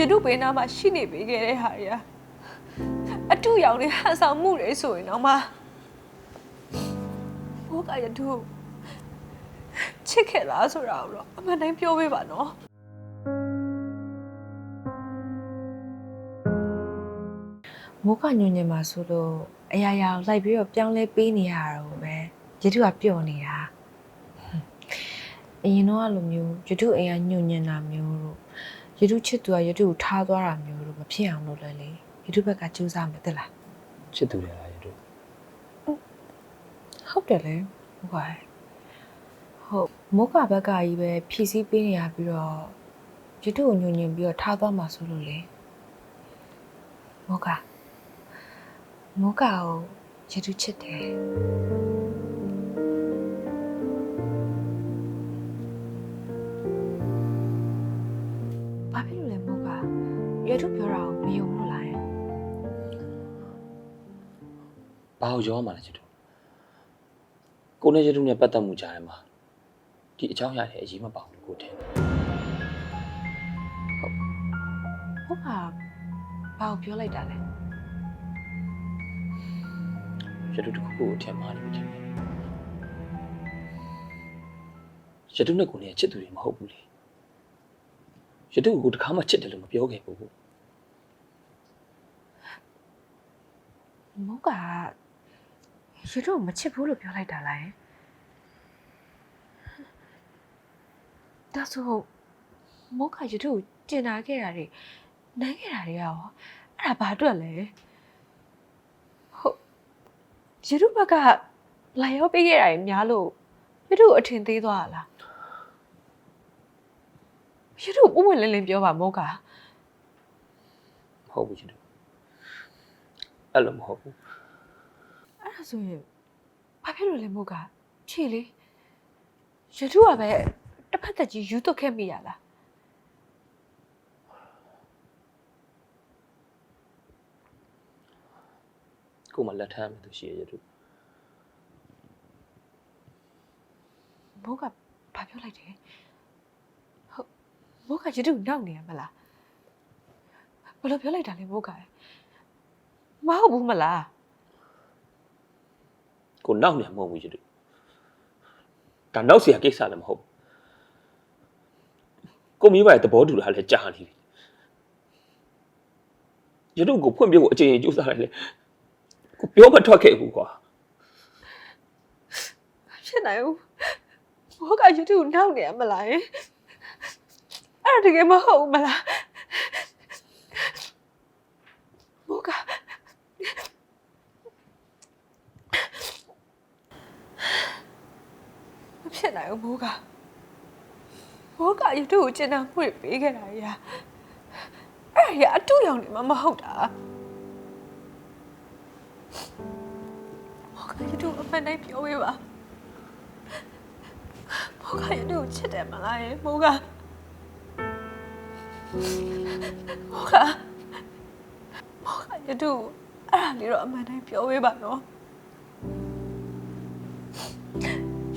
ရတုပေနာမှာရှိနေပေးခဲ့တဲ့ဟာတွေကအတူရောင်နေဟန်ဆောင်မှုတွေဆိုရင်တော့မှဘောကရတုကိုချစ်ခဲ့လားဆိုတာကိုတော့အမှန်တိုင်းပြောပေးပါနော်မိုးကညွညင်မှာဆိုလို့အရာရာကိုလိုက်ပြီးတော့ပြောင်းလဲပေးနေရတာကိုပဲယတုကပျော့နေတာဟွန်းအရင်တော့အဲ့လိုမျိုးယတုအိမ်ကညွညင်တာမျိုးတို့ ယတုချစ်သူကယတုကိုထားသွားတာမျိုးတို့မဖြစ်အောင်လို့လဲလေယတုဘက်ကကြိုးစားမယ်တက်လားချစ်သူတွေလားရတို့ဟုတ်တယ်လေဟုတ်ပါရဲ့ဟုတ်မိုးကဘက်ကကြီးပဲဖြည့်ဆည်းပေးနေရပြီးတော့ယတုကိုညွညင်ပြီးတော့ထားသွားမှာဆိုလို့လေမိုးကမိုးကကိုယတုချစ်တယ် ဘာကိုရောမှလဲချစ်တို့ကိုနဲ့ချစ်တို့နဲ့ပတ်သက်မှုကြားထဲမှာဒီအကြောင်းအရာတွေအရေးမပါဘူးလို့ကိုထင်တယ်ဟုတ်ကဘာကိုပြောလိုက်တာလဲရတုတစ်ခုခုကိုထင်မှားနေပြီထင်တယ်ရတုနဲ့ကိုနဲ့ချစ်သူတွေမဟုတ်ဘူးလေရတုကိုတခါမှချစ်တယ်လို့မပြောခဲ့ဘူးမို့က ရတုကိုမချစ်ဘူးလို့ပြောလိုက်တာလားယဒါဆိုမို့ကရတုကိုကျင်နာခဲ့တာတွေနိုင်ခဲ့တာတွေရောအဲ့ဒါဘာအတွက်လဲဟုတ်ရတုဘက်ကလာရောက်ပေးခဲ့တာတွေများလို့ရတုကိုအထင်သေးသွားတာလားရတုကိုပုံဝင်လင်းလင်းပြောပါမို့ကမဟုတ်ဘူးချစ်တို့အဲ့လိုမဟုတ်ဘူးအဲ့ ဒါဆိုရင်ဘာဖြစ်လို့လဲမို့ကဖြေလေရတုကပဲတစ်ဖက်သက်ကြီးယူသွတ်ခဲ့မိရလားကိုမှလက်ထမ်းမယ်သူရှိရရတုမို့ကဘာပြောလိုက်တယ်ဟုတ်မို့ကရတုကိုနောက်နေရမလားဘယ်လိုပြောလိုက်တာလဲမို့ကမဟုတ်ဘူးမလား ကိုနောက်နေမှာမဟုတ်ဘူးရတုဒါနောက်เสียကိစ္စလည်းမဟုတ်ဘူးကိုမိဘရဲ့သဘောတူတာလည်းကြာနေပြီရတုကိုဖွင့်ပြဖို့အချိန်ကြီးကြိုးစားလိုက်လေကိုပြောမထွက်ခဲ့ဘူးကွာ ဖြစ်နိုင်ဘူးဘောကရတုကိုနောက်နေရမလားယအဲ့ဒါတကယ်မဟုတ်ဘူးမလားဘောက ဖြစ်နိုင်ဘူးဘောကဘောကရတုကိုကျင်နာမှုတွေပေးခဲ့တာကြီးအဲ့ဒါကြီးအတူရောင်နေမှာမဟုတ်တာဘောကရတုအမှန်တိုင်းပြောပေးပါမိုးကရတို့ကိုချစ်တယ်မလားရေမိုးကမိုးကမိုးကရတို့ကိုအဲ့ဒါလေးတော့အမှန်တိုင်းပြောပေးပါနော်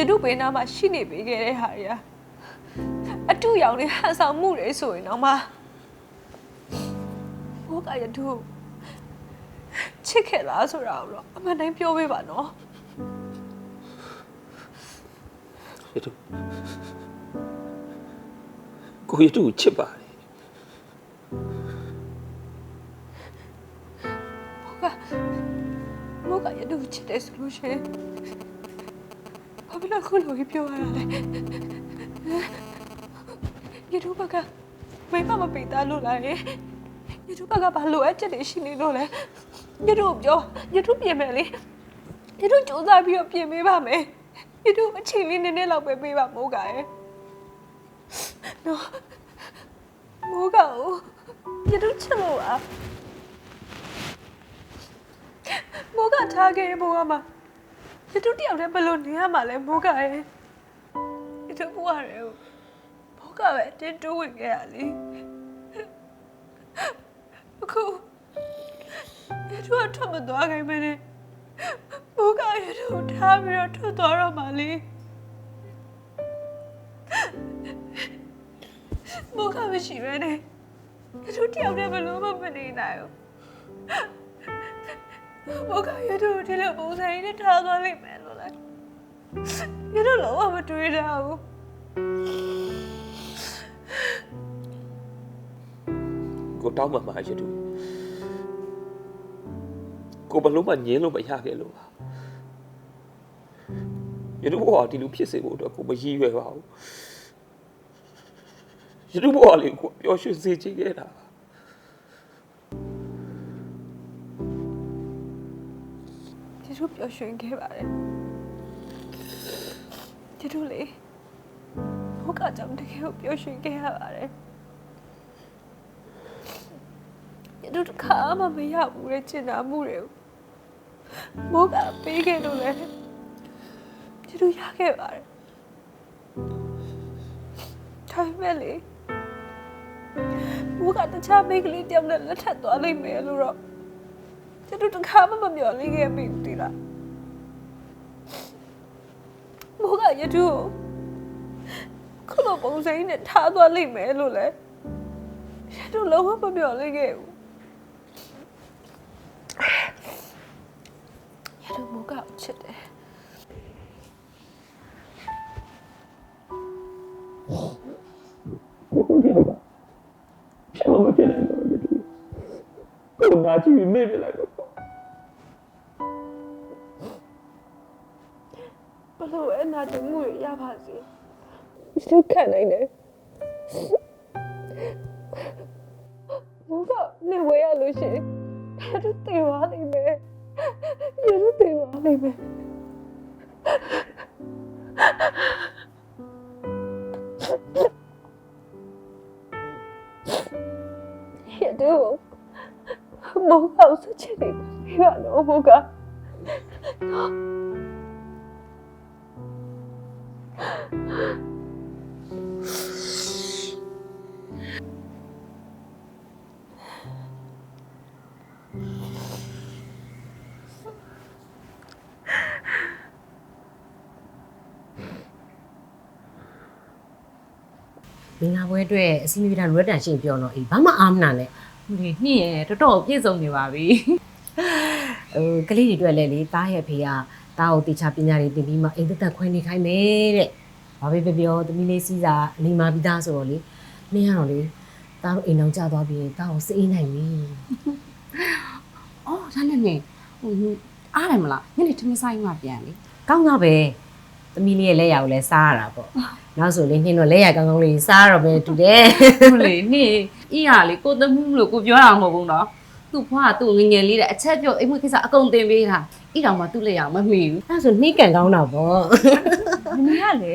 ရတို့ဘေးနားမှာရှိနေပေးခဲ့တဲ့ဟာတွေကအတူရောင်နေဟန်ဆောင်မှုတွေဆိုရင်တော့မှမိုးကရတို့ကိုချစ်ခဲ့လားဆိုတာကိုတော့အမှန်တိုင်းပြောပေးပါနော်ရတုကိုရတုကိုချစ်ပါတယ်မိုးကရတူချစ်တယ်ဆိုလို့ရှရင် ဘာဖြစ်လို့ခုလိုကြီးပြောရတာလဲရတူဘကမိမမပိတာလို့လားရရတူဘကဘာလို့အချက်တွေရှိနေလို့လဲရတူပြောရတူပြင်မယ်လေရတူစူးစမ်းပြီးတော့ပြင်ပေးပါမယ်ရတူအချိန်လေးနည်းနည်းလောက်ပဲပေးပါမိုးကရဲ့နော်မိုးကကိုရတူချစ်လို့ပါမိုးကထားခဲ့တဲ့ဘဝမှာ ရတုတယောက်တည်းဘယ်လိုနေရမှာလဲမိုးကရဲ့ရတုဘဝရဲ့မိုးကပဲအတင်းတိုးဝင်ခဲ့ရလေအခုရတုကထွက်မသွားခိုင်းမနဲ့မိုးကရတုထားပြီးတော့ထွက်သွားတော့မှလေမိုးကမရှိပဲနဲ့ရထုတယောက်တည်းဘယ်လို့မှမနေနိုင်ဘူး ဘောကရထုဒီလိုပုံစံနဲ့ထားသွားလိမ့်မယ်လို့လည်းရထုလုံးဝမတွေးတာဘူးကိုတောင်းမှမှာရတူကိုဘလုံးမငင်းလို့မရခဲ့လို့ပါရတူဘောကဒီလိုဖြစ်စေဖို့အတွက်ကိုမရည်ရွယ်ပါဘူးရတူဘောကလေကိုပျော်ရွှင်စေချင်ခဲ့တာကျေ တို့ပျော်ရွှင်ခဲ့ပါတယ်ကျေတို့လေဘုကကြောင့်တကယ်ကိုပျော်ရွှင်ခဲ့ရပါတယ်ကျေတို့တစ်ခါမှမရဘူးတဲ့ကျင်နာမှုတွေကိုဘုကပေးခဲ့လို့လေကျေတို့ရခဲ့ပါတယ်ဒါပေမဲ့လေဘုကတခြားမိန်းကလေးတယောက်နဲ့လက်ထပ်သွားလိမ့်မယ်လို့တော့ ကျတို့တစ်ခါမှမမျှော်လင့်ခဲ့မိဘူးတိလားမိုးကရတူကိုခုလိုပုံစံနဲ့ထားသွားလိမ့်မယ်လို့လဲရတူလုံးဝမမျှော်လင့်ခဲ့ဘူးရတူမိုးကချစ်တယ်ဖြစ်မမဖြစ်နိုင်တော့ရတူကိုနာချီမေ့ပြလိုက် သူခံနိုင်တယ်ဘုကနေဝေးရလို့ရှိရင်ဘာလို့တည်သွားနေမလဲဘာလို့တည်သွားနေမလဲရတော့မောဟောက်စချင်နေပါတော့ဘုက မင်္ဂလာပွဲအတွက်အစီအမီပြတာရွက်တန်ရှင်းပြောတော့အေးဘာမှအားမနာနဲ့ဒီနှစ်ရတော်တော်ပြည့်စုံနေပါပြီဟိုကလေးတွေအတွက်လည်းလေတားရဲ့ဖေကတားကိုတေချာပညာတွေသင်ပြီးမှအိမ်သက်သက်ခွဲနေခိုင်းမယ်တဲ့။ ဘာပဲပြောပြောသမီးလေးစီးစာအလီမာပြီးသားဆိုတော့လေနင်းရတော့လေတားတို့အိမ်အောင်ကြသွားပြီးရင်တားကိုစိတ်အေးနိုင်ပြီအော်ဒါနဲ့နေဟိုအားတယ်မလားညနေထမင်းဆိုင်မှပြန်လေ။ကောင်းတော့ပဲသမီးလေးရဲ့လက်ရကိုလည်းစားရတာပေါ့။နောက်ဆိုလေနှင်းတော့လက်ရကောင်းကောင်းလေးစားရတော့ပဲတူတယ်ဟုတ်လေနေ့အီရလေကိုသမူးလို့ကိုပြောတာမဟုတ်ဘူးနော်သူ့ဖွားကသူ့ငယ်ငယ်လေးတဲ့အချက်ပြောအိမ်မွေးကိစ္စအကုန်တင်ပေးတာအီတော်မှသူ့လက်ရအောင်မမှီဘူး။အဲ့ဒါဆိုနှိမ့်ကန်ကောင်းတော့ပေါ့မင်းကလေ